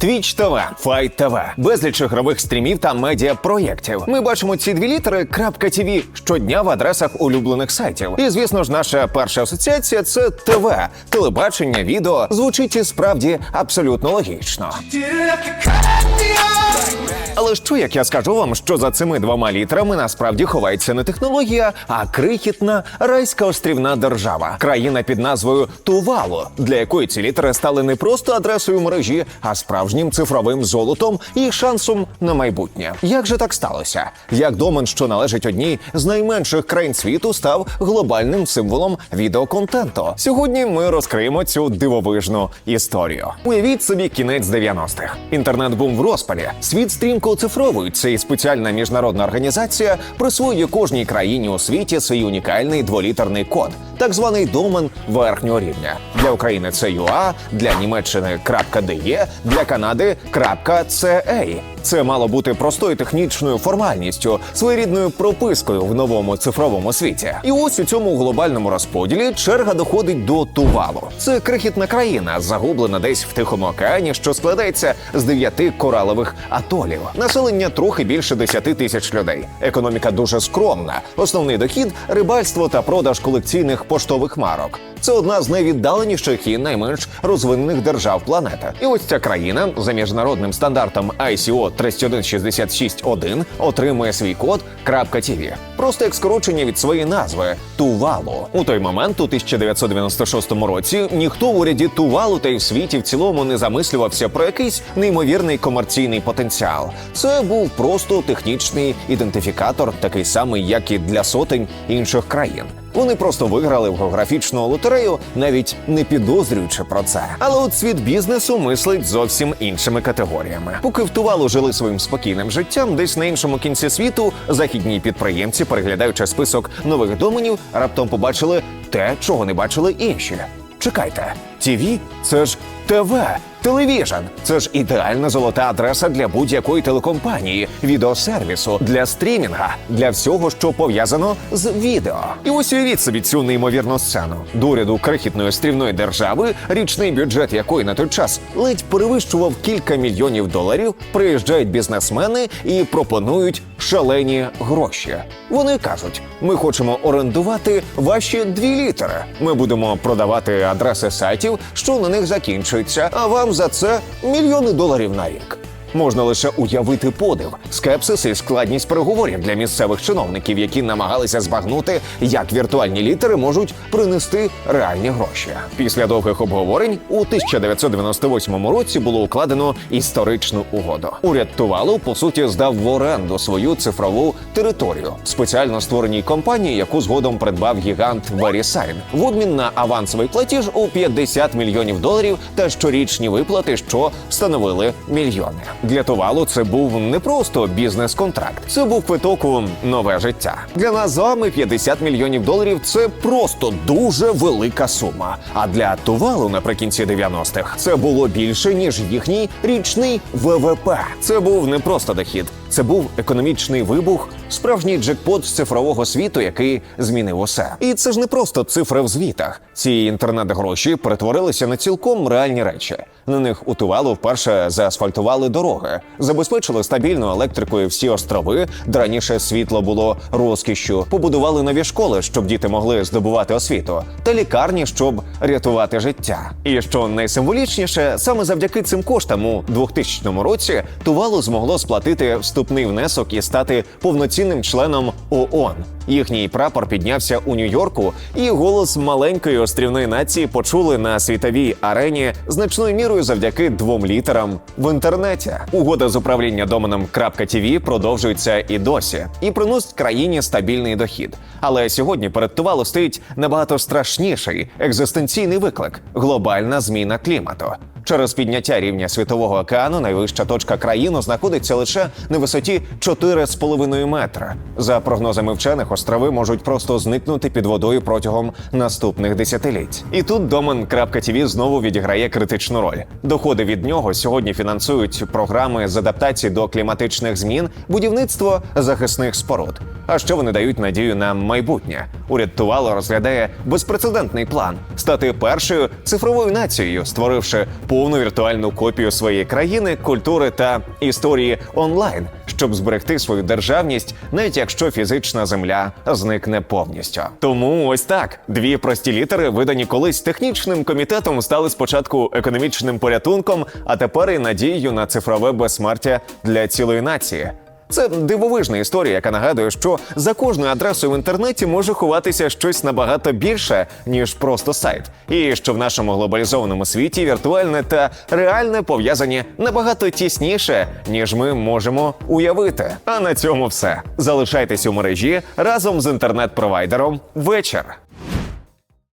Twitch TV, Fight TV, безліч ігрових стрімів та медіапроєктів. Ми бачимо ці дві літери .tv щодня в адресах улюблених сайтів. І звісно ж, наша перша асоціація це ТВ, телебачення, відео. Звучить і справді абсолютно логічно. Але що як я скажу вам, що за цими двома літерами насправді ховається не технологія, а крихітна райська острівна держава, країна під назвою Тувалу, для якої ці літери стали не просто адресою мережі, а справжнім цифровим золотом і шансом на майбутнє. Як же так сталося? Як домен, що належить одній з найменших країн світу, став глобальним символом відеоконтенту? Сьогодні ми розкриємо цю дивовижну історію. Уявіть собі кінець 90-х. Інтернет бум в розпалі. Світ стрімко оцифровується, і спеціальна міжнародна організація присвоює кожній країні у світі свій унікальний дволітерний код, так званий домен верхнього рівня. Для України це .ua, для Німеччини .de, для Канади крапка мало бути простою технічною формальністю, своєрідною пропискою в новому цифровому світі. І ось у цьому глобальному розподілі черга доходить до Тувалу. Це крихітна країна, загублена десь в Тихому океані, що складається з дев'яти коралових атолів. Населення трохи більше 10 тисяч людей. Економіка дуже скромна. Основний дохід рибальство та продаж колекційних поштових марок. Це одна з найвіддаленіших і найменш розвинених держав планети. І ось ця країна за міжнародним стандартом ICO 31661 отримує свій код .tv. Просто як скорочення від своєї назви Тувалу. У той момент, у 1996 році, ніхто в уряді Тувалу та й в світі в цілому не замислювався про якийсь неймовірний комерційний потенціал. Це був просто технічний ідентифікатор, такий самий, як і для сотень інших країн. Вони просто виграли в географічну лотерею, навіть не підозрюючи про це. Але от світ бізнесу мислить зовсім іншими категоріями. Поки в Тувалу жили своїм спокійним життям, десь на іншому кінці світу західні підприємці, переглядаючи список нових доменів, раптом побачили те, чого не бачили інші. Чекайте, ТІВІ – це ж ТВ. Телевіжн це ж ідеальна золота адреса для будь-якої телекомпанії, відеосервісу, для стрімінга, для всього, що пов'язано з відео. І ось уявіть собі цю неймовірну сцену. До уряду крихітної острівної держави, річний бюджет якої на той час ледь перевищував кілька мільйонів доларів, приїжджають бізнесмени і пропонують шалені гроші. Вони кажуть: ми хочемо орендувати ваші дві літери. Ми будемо продавати адреси сайтів, що на них закінчуються, а вам за це мільйони доларів на рік. Можна лише уявити подив, скепсис і складність переговорів для місцевих чиновників, які намагалися збагнути, як віртуальні літери можуть принести реальні гроші. Після довгих обговорень у 1998 році було укладено історичну угоду. Уряд Тувалу по суті здав в оренду свою цифрову територію спеціально створеній компанії, яку згодом придбав гігант VeriSign в обмін на авансовий платіж у 50 мільйонів доларів та щорічні виплати, що становили мільйони. Для Тувалу це був не просто бізнес-контракт, це був квиток у нове життя. Для нас з вами 50 мільйонів доларів це просто дуже велика сума. А для Тувалу наприкінці 90-х це було більше ніж їхній річний ВВП. Це був не просто дохід, це був економічний вибух, справжній джекпот з цифрового світу, який змінив усе. І це ж не просто цифри в звітах. Ці інтернет-гроші перетворилися на цілком реальні речі. На них у Тувалу вперше заасфальтували дороги, забезпечили стабільною електрикою всі острови, де раніше світло було розкішшю, побудували нові школи, щоб діти могли здобувати освіту, та лікарні, щоб рятувати життя. І що найсимволічніше, саме завдяки цим коштам у 2000 році Тувалу змогло сплатити вступний внесок і стати повноцінним членом ООН. Їхній прапор піднявся у Нью-Йорку, і голос маленької острівної нації почули на світовій арені значною мірою завдяки двом літерам в інтернеті. Угода з управління доменом .tv продовжується і досі, і приносить країні стабільний дохід. Але сьогодні перед Тувалу стоїть набагато страшніший екзистенційний виклик глобальна зміна клімату. Через підняття рівня світового океану найвища точка країни знаходиться лише на висоті 4,5 метра. За прогнозами вчених, острови можуть просто зникнути під водою протягом наступних десятиліть. І тут домен.tv знову відіграє критичну роль. Доходи від нього сьогодні фінансують програми з адаптації до кліматичних змін, будівництво захисних споруд. А ще вони дають надію на майбутнє. Уряд Тувалу розглядає безпрецедентний план стати першою цифровою нацією, створивши по повну віртуальну копію своєї країни, культури та історії онлайн, щоб зберегти свою державність, навіть якщо фізична земля зникне повністю. Тому ось так дві прості літери, видані колись технічним комітетом, стали спочатку економічним порятунком, а тепер і надією на цифрове безсмертя для цілої нації. Це дивовижна історія, яка нагадує, що за кожною адресою в інтернеті може ховатися щось набагато більше, ніж просто сайт, і що в нашому глобалізованому світі віртуальне та реальне пов'язані набагато тісніше, ніж ми можемо уявити. А на цьому все. Залишайтесь у мережі разом з інтернет-провайдером вечір.